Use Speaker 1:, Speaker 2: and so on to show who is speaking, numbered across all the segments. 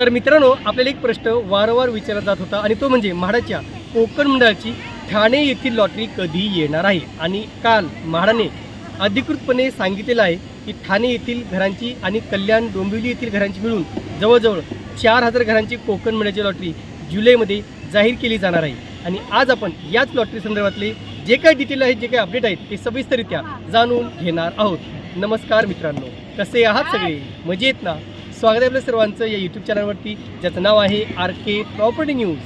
Speaker 1: तर मित्रांनो आपल्याला एक प्रश्न वारंवार विचारला जात होता आणि तो म्हणजे म्हाडाच्या कोकण मंडळाची ठाणे येथील लॉटरी कधी येणार आहे? आणि काल म्हाडाने अधिकृतपणे सांगितलेलं आहे की ठाणे येथील घरांची आणि कल्याण डोंबिवली येथील घरांची मिळून जवळजवळ चार हजार घरांची कोकण मंडळाची लॉटरी जुलैमध्ये जाहीर केली जाणार आहे. आणि आज आपण याच लॉटरी संदर्भातले जे काही डिटेल आहेत जे काही अपडेट आहेत ते सविस्तररित्या जाणून घेणार आहोत. नमस्कार मित्रांनो. कसे आहात सगळे? मजेत ना? स्वागत आहे आपल्या सर्वांचं या यूट्यूब चॅनलवरती ज्याचं नाव आहे आर के प्रॉपर्टी न्यूज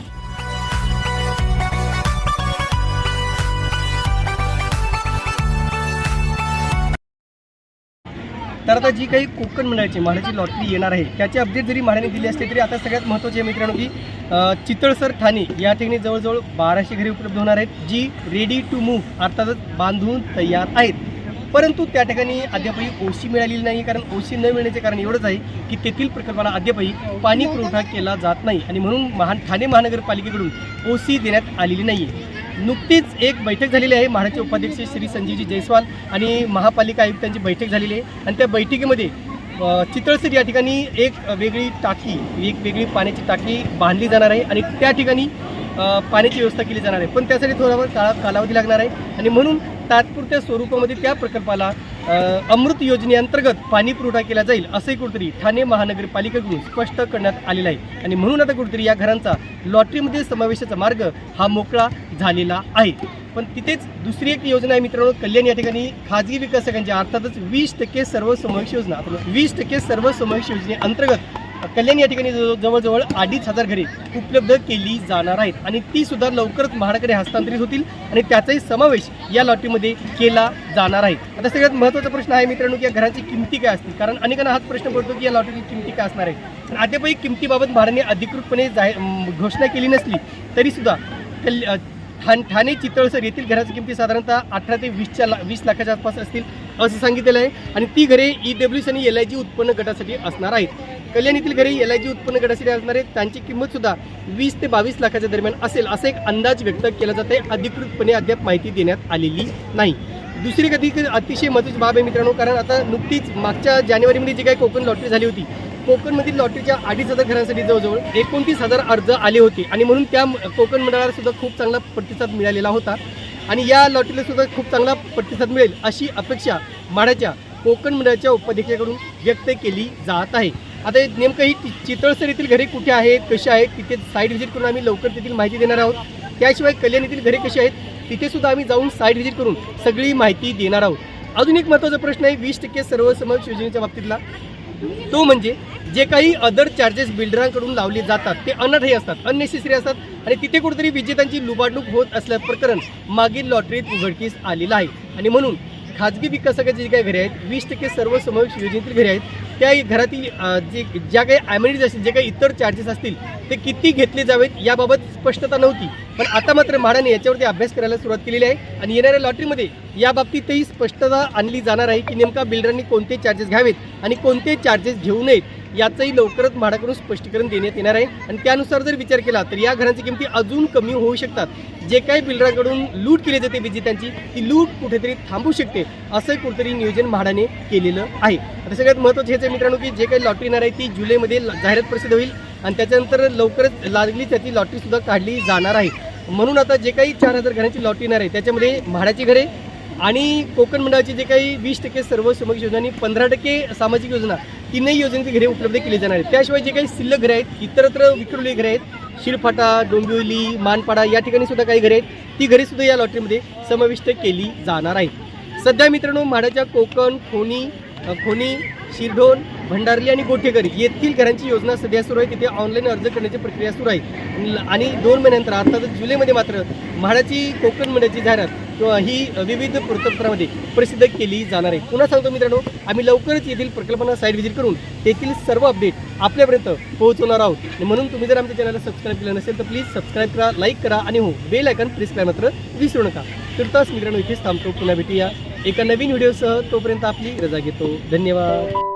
Speaker 1: तर आता जी काही कोकण मंडळाची म्हाडाची लॉटरी येणार आहे त्याचे अपडेट जरी म्हाडाने दिली असली तरी आता सगळ्यात महत्त्वाचे आहे मित्रांनो की चितळसर ठाणे या ठिकाणी जवळजवळ बाराशे घरे उपलब्ध होणार आहेत जी रेडी टू मूव्ह अर्थातच बांधून तयार आहेत. परंतु त्या ठिकाणी अद्यापही ओशी मिळालेली नाही कारण ओशी न मिळण्याचे कारण एवढंच आहे की तेथील प्रकल्पाला अद्यापही पाणी पुरवठा केला जात नाही आणि म्हणून महा ठाणे महानगरपालिकेकडून ओसी देण्यात आलेली नाही आहे नुकतीच एक बैठक झालेली आहे. महाराष्ट्र उपाध्यक्ष श्री संजीवजी जयस्वाल आणि महापालिका आयुक्तांची बैठक झालेली आहे. आणि त्या बैठकीमध्ये चितळसर या ठिकाणी एक वेगळी टाकी एक वेगळी पाण्याची टाकी बांधली जाणार आहे आणि त्या ठिकाणी पाण्याची व्यवस्था केली जाणार आहे. पण त्यासाठी थोडाफार काळा कालावधी लागणार आहे. आणि म्हणून तात्पुरत्या स्वरूपामध्ये त्या प्रकल्पाला अमृत योजनेअंतर्गत पाणी पुरवठा केला जाईल असंही कुठेतरी ठाणे महानगरपालिकेकडून स्पष्ट करण्यात आलेलं आहे. आणि म्हणून आता कुठेतरी या घरांचा लॉटरीमध्ये समावेशाचा मार्ग हा मोकळा झालेला आहे. पण तिथेच दुसरी एक योजना आहे मित्रांनो कल्याण या ठिकाणी खाजगी विकासकांच्या अर्थातच वीस टक्के सर्वसमावेश योजना. वीस टक्के सर्वसमावेश योजनेअंतर्गत कल्याण या ठिकाणी जवळ- जवळजवळ अडीच हजार घरे उपलब्ध केली जाणार आहेत. आणि ती सुद्धा लवकरच म्हाडाकडे हस्तांतरित होतील आणि त्याचाही समावेश या लॉटरीमध्ये केला जाणार आहे. आता सगळ्यात महत्त्वाचा प्रश्न आहे मित्रांनो की या घराची किमती काय असतील? कारण अनेकांना हाच प्रश्न पडतो की या लॉटरीची किमती काय असणार आहे? पण किमतीबाबत म्हाडाने अधिकृतपणे जाहीर घोषणा केली नसली तरीसुद्धा कल ठाण ठाणे चितळसर येथील घराची किमती साधारणतः अठरा ते वीसच्या ला वीस लाखाच्या आसपास असतील. असं सांगितलेलं आहे. आणि ती घरे ई डब्ल्यू आणि एल आय जी उत्पन्न गटासाठी असणार आहेत. कल्याण येथील घरे एल आय जी उत्पन्न गटासाठी असणार आहेत. त्यांची किंमत सुद्धा वीस ते बावीस लाखाच्या दरम्यान असेल असा एक अंदाज व्यक्त केला जात आहे अधिकृतपणे अद्याप माहिती देण्यात आलेली नाही. दुसरी कधी अतिशय महत्त्वाची बाब आहे मित्रांनो कारण आता नुकतीच मागच्या जानेवारीमध्ये जी काही कोकण लॉटरी झाली होती कोकणमधील लॉटरीच्या अडीच हजार घरांसाठी जवळजवळ एकोणतीस हजार अर्ज आले होते. आणि म्हणून त्या कोकण मंडळाला सुद्धा खूप चांगला प्रतिसाद मिळालेला होता. आणि या लॉटरीला सुद्धा खूप चांगला प्रतिसाद मिळेल अशी अपेक्षा माढ्याच्या कोकण मंडळाच्या उपाध्यक्षाकडून व्यक्त केली जात आहे. आता हे नेमकं ही चितळसर येथील घरे कुठे आहेत कशी आहेत तिथे साईट व्हिजिट करून आम्ही लवकर तेथील माहिती देणार आहोत. त्याशिवाय कल्याण येथील घरे कशी आहेत तिथे सुद्धा आम्ही जाऊन साईट व्हिजिट करून सगळी माहिती देणार आहोत. अजून एक महत्त्वाचा प्रश्न आहे वीस टक्के सर्वसमावेश योजनेच्या बाबतीतला. तो म्हणजे जे काही अदर चार्जेस बिल्डरांकडून लावले जातात ते अनर्हय असतात अननेसेसरी असतात आणि तिथे कुठेतरी विजेत्यांची लुबाडणूक होत असल्या प्रकरण मागील लॉटरीत उघडकीस आलेलं आहे. आणि म्हणून खाजगी विकासकाचे जे काही घरे आहेत वीस टक्के सर्व समावेश योजनेतील घरे आहेत त्या घरातील जे ज्या काही ॲमेनिटीज असतील जे काही इतर चार्जेस असतील ते किती घेतले जावेत याबाबत स्पष्टता नव्हती. पण आता मात्र म्हाडाने याच्यावरती अभ्यास करायला सुरुवात केलेली आहे आणि येणाऱ्या लॉटरीमध्ये या बाबतीतही स्पष्टता आणली जाणार आहे की नेमका बिल्डरांनी कोणते चार्जेस घ्यावेत आणि कोणते चार्जेस घेऊ नयेत याचंही लवकरच म्हाडाकडून स्पष्टीकरण देण्यात येणार आहे. आणि त्यानुसार जर विचार केला तर या घरांची किमती अजून कमी होऊ शकतात. जे काही बिल्डरांकडून लूट केली जाते विजेत्यांची ती लूट कुठेतरी थांबू शकते असं कुठेतरी नियोजन म्हाडाने केलेलं आहे. आता सगळ्यात महत्त्वाचं हेच आहे मित्रांनो की जे काही लॉटरी येणार आहे ती जुलैमध्ये जाहिरात प्रसिद्ध होईल. आणि त्याच्यानंतर लवकरच लागली त्याची लॉटरीसुद्धा काढली जाणार आहे. म्हणून आता जे काही चार हजार घरांची लॉटरी येणार आहे त्याच्यामध्ये म्हाडाची घरे आणि कोकण मंडळाची जे काही वीस टक्के सर्व श्रमिक योजना आणि पंधरा टक्के सामाजिक योजना तीनही योजनेची घरे उपलब्ध केली जाणार आहेत. त्याशिवाय जे काही शिल्लक घरे आहेत इतरत्र विखुरलेली घरे आहेत शिरफाटा डोंबिवली मानपाडा या ठिकाणी सुद्धा काही घरे आहेत. ती घरे सुद्धा या लॉटरीमध्ये समाविष्ट केली जाणार आहेत. सध्या मित्रांनो म्हाडाच्या कोकण खोनी खोनी शिरढोण भंडारली आणि गोठेकर येथील घरांची योजना सध्या सुरू आहे. तिथे ऑनलाईन अर्ज करण्याची प्रक्रिया सुरू आहे. आणि- दोन महिन्यानंतर अर्थातच जुलैमध्ये मात्र म्हाडाची कोकण मंडळाची जाहिरात किंवा ही विविध वृत्तपत्रामध्ये प्रसिद्ध केली जाणार आहे. पुन्हा सांगतो मित्रांनो आम्ही लवकरच येथील प्रकल्पांना साईट व्हिजिट करून तेथील सर्व अपडेट आपल्यापर्यंत पोहोचवणार आहोत. म्हणून तुम्ही जर आमच्या चॅनलला सबस्क्राईब केलं नसेल तर प्लीज सबस्क्राईब करा लाईक करा आणि हो बेल आयकन प्रेस करा मात्र विसरू नका. तुर्तास मित्रांनो इथेच थांबतो. पुन्हा भेटूया एका नवीन व्हिडिओसह तोपर्यंत आपली रजा घेतो. धन्यवाद.